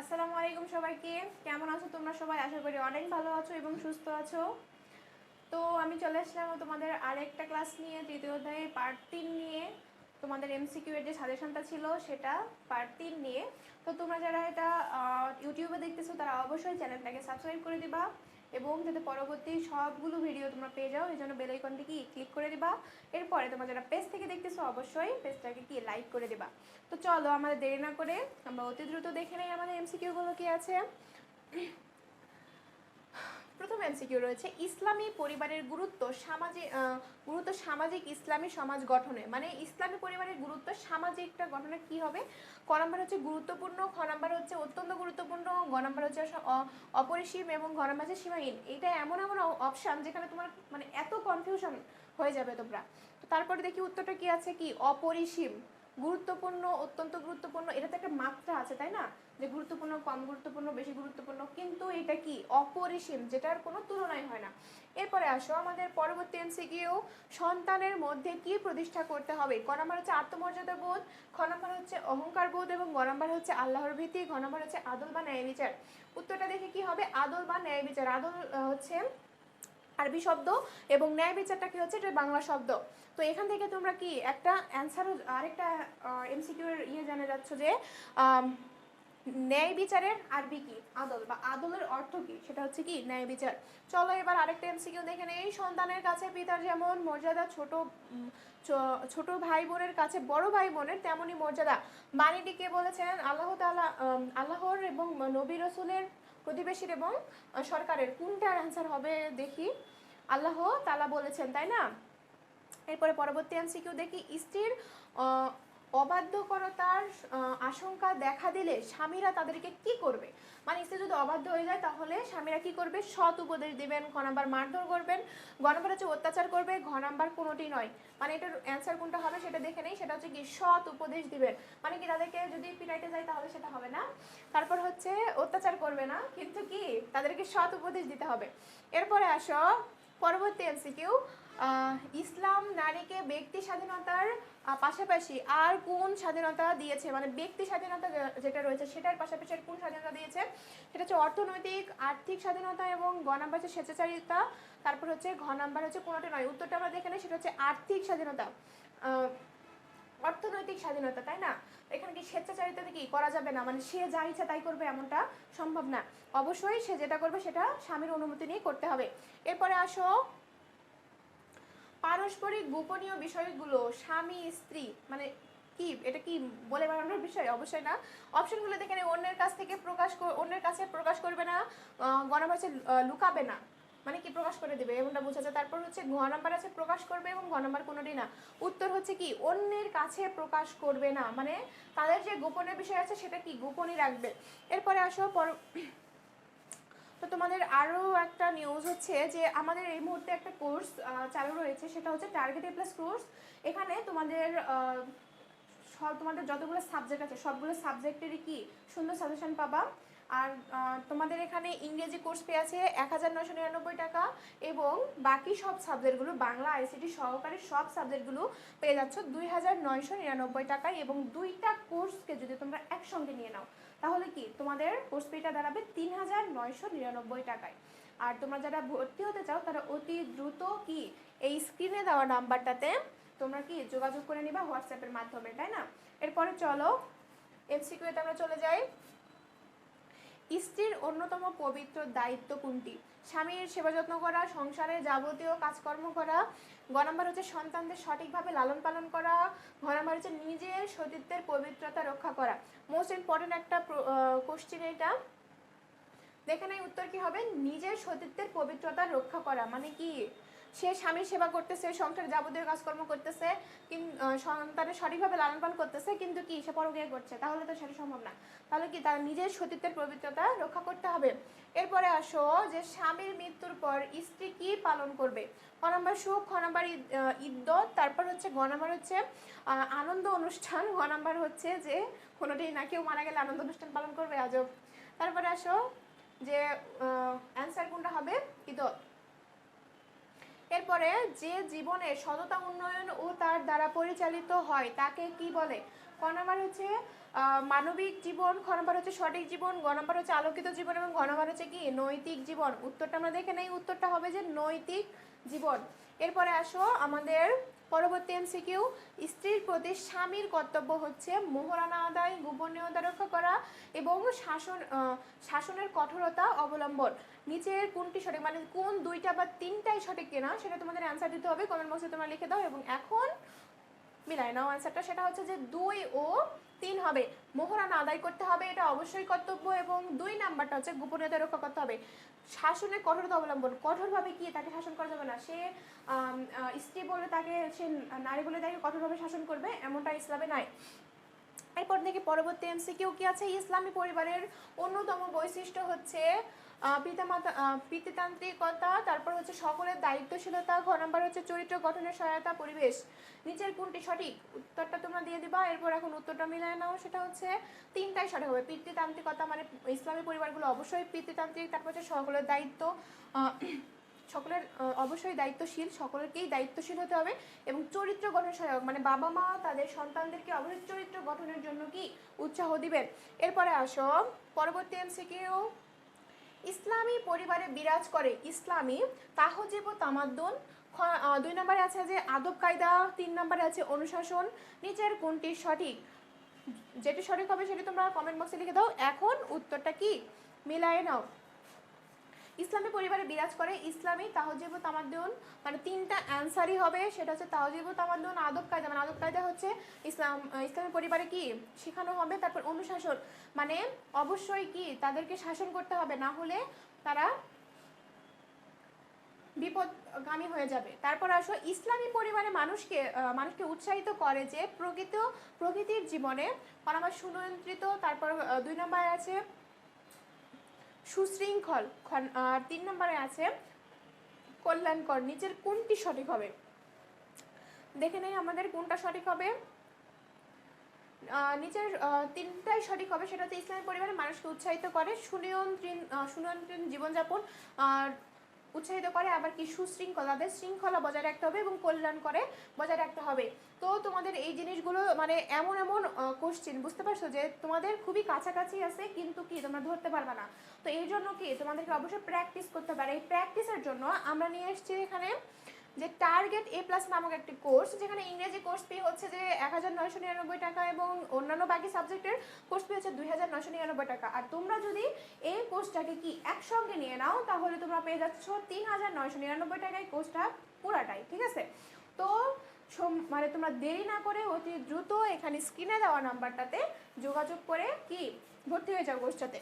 আসসালামু আলাইকুম সবাইকে। কেমন আছো তোমরা সবাই? আশা করি অনেক ভালো আছো এবং সুস্থ আছো। তো আমি চলে আসলাম তোমাদের আরেকটা ক্লাস নিয়ে, তৃতীয় অধ্যায়ে পার্ট তিন নিয়ে। তোমাদের এমসিকিউ এর যে সাজেশনটা ছিল সেটা পার্ট তিন নিয়ে। তো তোমরা যারা এটা ইউটিউবে দেখতেছো তারা অবশ্যই চ্যানেলটাকে সাবস্ক্রাইব করে দিবা। এবং যাতে পরবর্তী সবগুলো ভিডিও তোমরা পেয়ে যাও, এই জন্য বেল আইকনটি কি ক্লিক করে দিবা। এরপরে তোমরা যারা পেজ থেকে দেখতেছো, অবশ্যই পেজটাকে কি লাইক করে দিবা। তো চলো, আমাদের দেরি না করে আমরা অতি দ্রুত দেখে নেই আমাদের এমসিকিউগুলো কি আছে। প্রথম এমসিকিউ রয়েছে, ইসলামী পরিবারের গুরুত্ব সামাজিক গুরুত্ব সামাজিক ইসলামী সমাজ গঠনে। মানে ইসলামী পরিবারের গুরুত্ব সামাজিকটা গঠনে কি হবে? ক নাম্বার হচ্ছে গুরুত্বপূর্ণ, খ নাম্বার হচ্ছে অত্যন্ত গুরুত্বপূর্ণ, গ নাম্বার হচ্ছে অপরিসীম এবং ঘ নাম্বার হচ্ছে সীমাহীন। এটা এমন এমন অপশান যেখানে তোমার মানে এত কনফিউশন হয়ে যাবে তোমরা। তারপরে দেখি উত্তরটা কি আছে কি? অপরিসীম, গুরুত্বপূর্ণ, অত্যন্ত গুরুত্বপূর্ণ এটা তো একটা মাত্রা আছে, তাই না? যে গুরুত্বপূর্ণ, কম গুরুত্বপূর্ণ, বেশি গুরুত্বপূর্ণ, কিন্তু এটা কি অপরিসীম? যেটার কোনো তুলনাই হয় না। এরপরে আসো, আমাদের পরবর্তী এমসিকিউ, সন্তানের মধ্যে কি প্রতিষ্ঠা করতে হবে? ক নাম্বার হচ্ছে আত্মমর্যাদা বোধ, খ নাম্বার হচ্ছে অহংকার বোধ, এবং গ নাম্বার হচ্ছে আল্লাহর ভীতি ঘ নাম্বার হচ্ছে আদল বা ন্যায় বিচার। উত্তরটা দেখে কি হবে? আদল বা ন্যায় বিচার। আদল হচ্ছে আরবি শব্দ, এবং ন্যায় বিচারটা কি হচ্ছে? এটা বাংলা শব্দ। তো এখান থেকে তোমরা কি একটা অ্যান্সার আরেকটা এমসিকিউ এর ইয়ে জানা যাচ্ছ যে ন্যায় বিচারের আরবি কি? আদল বা আদলের অর্থ কি? সেটা হচ্ছে কি, ন্যায় বিচার। চলো এবার আরেকটা এমসিকিউ দেখে নেই। সন্তানের কাছে পিতার যেমন মর্যাদা, ছোট ছোট ভাই বোনের কাছে বড় ভাই বোনের তেমনই মর্যাদা। বাণীটি কে বলেছেন? আল্লাহ তালা আল্লাহর এবং নবী রসুলের প্রতিবেশীর এবং সরকারের। কোনটার অ্যান্সার হবে দেখি? আল্লাহ তালা বলেছেন, তাই না? এরপরে পরবর্তী এমসিকিউ দেখি। স্ত্রীর অবাধ্যকরতার আশঙ্কা দেখা দিলে স্বামীরা তাদেরকে কি করবে? মানে স্ত্রী যদি অবাধ্য হয়ে যায়, তাহলে স্বামীরা কি করবে? সৎ উপদেশ দিবেন ঘ নাম্বার মারধর করবেন ঘ নাম্বার হচ্ছে অত্যাচার করবে, ঘ নাম্বার কোনোটি নয়। মানে এটার অ্যান্সার কোনটা হবে সেটা দেখে নেই, সেটা হচ্ছে কি সৎ উপদেশ দিবেন। মানে কি তাদেরকে যদি পিটাইতে যায়, তাহলে সেটা হবে না। তারপর হচ্ছে অত্যাচার করবে না, কিন্তু কি তাদেরকে সৎ উপদেশ দিতে হবে। এরপরে আসো, পরবর্তী এমসিকিউ ইসলাম নারীকে ব্যক্তি স্বাধীনতার পাশাপাশি আর কোন স্বাধীনতা দিয়েছে? মানে ব্যক্তি স্বাধীনতা যেটা রয়েছে, সেটার পাশাপাশি আর কোন স্বাধীনতা দিয়েছে? সেটা হচ্ছে অর্থনৈতিক, আর্থিক স্বাধীনতা এবং গ নাম্বার হচ্ছে স্বেচ্ছাচারিতা, তারপর হচ্ছে ঘ নাম্বার হচ্ছে কোনোটি নয়। উত্তরটা আমরা দেখে নেই, সেটা হচ্ছে আর্থিক স্বাধীনতা। অর্থনৈতিক স্বাধীনতা, তাই না? এখানে কি স্বেচ্ছাচারিতাতে কি করা যাবে না? মানে সে যা ইচ্ছা তাই করবে এমনটা সম্ভব না। অবশ্যই সে যেটা করবে সেটা স্বামীর অনুমতি নিয়ে করতে হবে। এরপরে আসো পারস্পরিক গোপনীয় বিষয়গুলো স্বামী স্ত্রী মানে কি? এটা কি বলে বেড়ানোর বিষয়? অবশ্যই না। অপশনগুলো দেখে নেই, অন্যের কাছ থেকে প্রকাশ অন্যের কাছে প্রকাশ করবে না আহ, লুকাবে না। মানে কি প্রকাশ করে দেবে? এমনটা বোঝা যায়। তারপর হচ্ছে ঘ নাম্বার আছে প্রকাশ করবে এবং ঘ নাম্বার কোনোটি না। উত্তর হচ্ছে কি অন্যের কাছে প্রকাশ করবে না। মানে তাদের যে গোপনের বিষয় আছে সেটা কি গোপনই রাখবে? এরপরে আসো পর তো তোমাদের আরও একটা নিউজ হচ্ছে যে আমাদের এই মুহূর্তে একটা কোর্স চালু রয়েছে, সেটা হচ্ছে টার্গেট এ প্লাস কোর্স এখানে তোমাদের সব তোমাদের যতগুলো সাবজেক্ট আছে, সবগুলো সাবজেক্টেরই কি সুন্দর সাজেশন পাবা। আর তোমাদের এখানে ইংরেজি কোর্স পেয়ে আছে এক হাজার নশো নিরানব্বই টাকা এবং বাকি সব সাবজেক্টগুলো, বাংলা, আইসিটি সহকারী সব সাবজেক্টগুলো পেয়ে যাচ্ছ দুই হাজার নয়শো নিরানব্বই টাকায় এবং দুইটা কোর্সকে যদি তোমরা একসঙ্গে নিয়ে নাও, তাহলে কি তোমাদের কোর্স ফিটা দাঁড়াবে তিন হাজার নয়শো নিরানব্বই টাকায়। আর তোমরা যারা ভর্তি হতে চাও, তারা অতি দ্রুত কি এই স্ক্রিনে দেওয়া নাম্বারটাতে তোমরা কি যোগাযোগ করে নিবা হোয়াটসঅ্যাপের মাধ্যমে, তাই না? এরপরে চলো এমসিকিউতে আমরা চলে যাই। স্ত্রীর অন্যতম পবিত্র দায়িত্ব কোনটি? স্বামীর সেবা যত্ন করা, সংসারে যাবতীয় কাজকর্ম করা, গ নাম্বার হচ্ছে সন্তানদের সঠিকভাবে লালন পালন করা, ঘ নাম্বার হচ্ছে নিজের সতীত্বের পবিত্রতা রক্ষা করা। মোস্ট ইম্পর্টেন্ট একটা কোশ্চেন এটা। দেখে নাই উত্তর কি হবে? নিজের সতীত্বের পবিত্রতা রক্ষা করা মানে কি? সে স্বামীর সেবা করতেছে, সংসারে যাবতীয় কাজকর্ম করতেছে সন্তানের সঠিকভাবে লালন পালন করতেছে, কিন্তু কি সে পরকিয়া করছে? তাহলে তো সেটা সম্ভব না। তাহলে কি তার নিজের সতীত্বের পবিত্রতা রক্ষা করতে হবে? এরপরে আসো যে স্বামীর মৃত্যুর পর স্ত্রী কি পালন করবে? ক নম্বর সুখ, খ নম্বর ইদ্যত, তারপর হচ্ছে গ নম্বর হচ্ছে আনন্দ অনুষ্ঠান ঘ নম্বর হচ্ছে যে কোনোটাই না কেউ মারা গেলে আনন্দ অনুষ্ঠান পালন করবে আজব তারপরে আসো যে অ্যান্সার কোনটা হবে? ইদত এরপরে যে জীবনে সততা উন্নয়ন ও তার দ্বারা পরিচালিত হয়, তাকে কি বলে? ক নাম্বার হচ্ছে মানবিক জীবন, খ নাম্বার হচ্ছে সঠিক জীবন, গ নাম্বার হচ্ছে আলোকিত জীবন এবং ঘ নাম্বার হচ্ছে কি? নৈতিক জীবন। উত্তরটা আমরা দেখে নেই, উত্তরটা হবে যে নৈতিক জীবন। এরপরে আসো আমাদের পরবর্তী এমসিকিউ স্ত্রীর প্রতি স্বামীর কর্তব্য হচ্ছে মোহরানা আদায়, গোপনীয়তা রক্ষা করা এবং শাসন শাসনের কঠোরতা অবলম্বন। নিচের কোনটি সঠিক? মানে কোন দুইটা বা তিনটাই সঠিক কিনা সেটা তোমাদের অ্যান্সার দিতে হবে। কমেন্ট বক্সে তোমরা লিখে দাও এবং এখন মিলায় নাও অ্যান্সারটা সেটা হচ্ছে যে দুই ও তিন হবে। মোহরানা আদায় করতে হবে, এটা অবশ্যই কর্তব্য এবং দুই নাম্বারটা হচ্ছে গোপনীয়তা রক্ষা করতে হবে। শাসনের কঠোরতা অবলম্বন, কঠোরভাবে কি তাকে শাসন করা যাবে না? সে স্ত্রী বলে তাকে, সে নারী বলে তাকে কঠোরভাবে শাসন করবে, এমনটা ইসলামে নাই। এরপর দেখি পরবর্তী এমসিকিউ কি আছে? ইসলামী পরিবারের অন্যতম বৈশিষ্ট্য হচ্ছে পিতামাতা পিতৃতান্ত্রিকতা, তারপর হচ্ছে সকলের দায়িত্বশীলতা ঘ নাম্বার হচ্ছে চরিত্র গঠনের সহায়তা, পরিবেশ। নিচের কোনটি সঠিক? উত্তরটা তোমরা দিয়ে দিবা, এরপর এখন উত্তরটা মিলায় নাও, সেটা হচ্ছে তিনটাই সঠিক হবে। পিতৃতান্ত্রিকতা মানে ইসলামী পরিবারগুলো অবশ্যই পিতৃতান্ত্রিক, তারপর হচ্ছে সকলের দায়িত্ব সকলের অবশ্যই দায়িত্বশীল, সকলকেই দায়িত্বশীল হতে হবে এবং চরিত্র গঠন সহায়ক মানে বাবা মা, তাদের সন্তানদেরকে অবশ্যই চরিত্র গঠনের জন্য কি উৎসাহ দিবেন। এরপরে আসো, পরবর্তী এমসিকিউ। ইসলামী পরিবারে বিরাজ করে ইসলামী তাহজিব ও তামাদ্দুন। দুই নম্বরে আছে যে আদব কায়দা, তিন নম্বরে আছে অনুশাসন। নিচের কোনটি সঠিক? যেটি সঠিক হবে সেটি তোমরা কমেন্ট বক্সে লিখে দাও। এখন উত্তরটা কি? মিলায়ে নাও। ইসলামী পরিবারে বিরাজ করে, ইসলামী তাহজিব তামাদ্দুন মানে তিনটা অ্যান্সারই হবে, সেটা হচ্ছে তাহজিব তামাদ্দুন, আদব কায়দা মানে আদব কায়দা হচ্ছে ইসলাম ইসলামী পরিবারে কি শেখানো হবে, তারপর অনুশাসন মানে অবশ্যই কি তাদেরকে শাসন করতে হবে, না হলে তারা বিপদগামী হয়ে যাবে। তারপর আসো, ইসলামী পরিবারে মানুষকে মানুষকে উৎসাহিত করে যে প্রকৃত প্রকৃতির জীবনে আমার সুনিয়ন্ত্রিত, তারপর দুই নম্বরে আছে সুশৃঙ্খল। তিন নম্বরে আছে, কল্যাণকর, নিচের কোনটি সঠিক হবে? দেখে নেই আমাদের কোনটা সঠিক হবে। নিচের তিনটাই সঠিক হবে, সেটা হচ্ছে ইসলামী পরিবারের মানুষকে উৎসাহিত করে সুনিয়ন্ত্রণ সুনিয়ন্ত্রণ জীবনযাপন, আর উৎসাহিত করে, আবার কি সুশৃঙ্খলা তাদের শৃঙ্খলা বজায় রাখতে হবে এবং কল্যাণ করে বজায় রাখতে হবে। তো তোমাদের এই জিনিসগুলো মানে এমন এমন কোশ্চিন বুঝতে পারছ? যে তোমাদের খুবই কাছাকাছি আছে, কিন্তু কি তোমরা ধরতে পারবে না। তো এই জন্য কি তোমাদেরকে অবশ্যই প্র্যাকটিস করতে পারে এই প্র্যাকটিসের জন্য আমরা নিয়ে এসেছি এখানে যে টার্গেট এ প্লাস নামক একটি কোর্স যেখানে ইংরেজি কোর্স ফি হচ্ছে যে এক হাজার নিরানব্বই টাকা এবং অন্যান্য বাকি সাবজেক্টের কোর্স ফি হচ্ছে দুই হাজার নিরানব্বই টাকা। আর তোমরা যদি এই কোর্সটাকে কি একসঙ্গে নিয়ে নাও, তাহলে তোমরা পেয়ে যাচ্ছ তিন হাজার নিরানব্বই টাকায় কোর্সটা পুরাটাই, ঠিক আছে? তো মানে তোমরা দেরি না করে অতি দ্রুত এখানে স্ক্রিনে দেওয়া নাম্বারটাতে যোগাযোগ করে কি ভর্তি হয়ে যাও কোর্সটাতে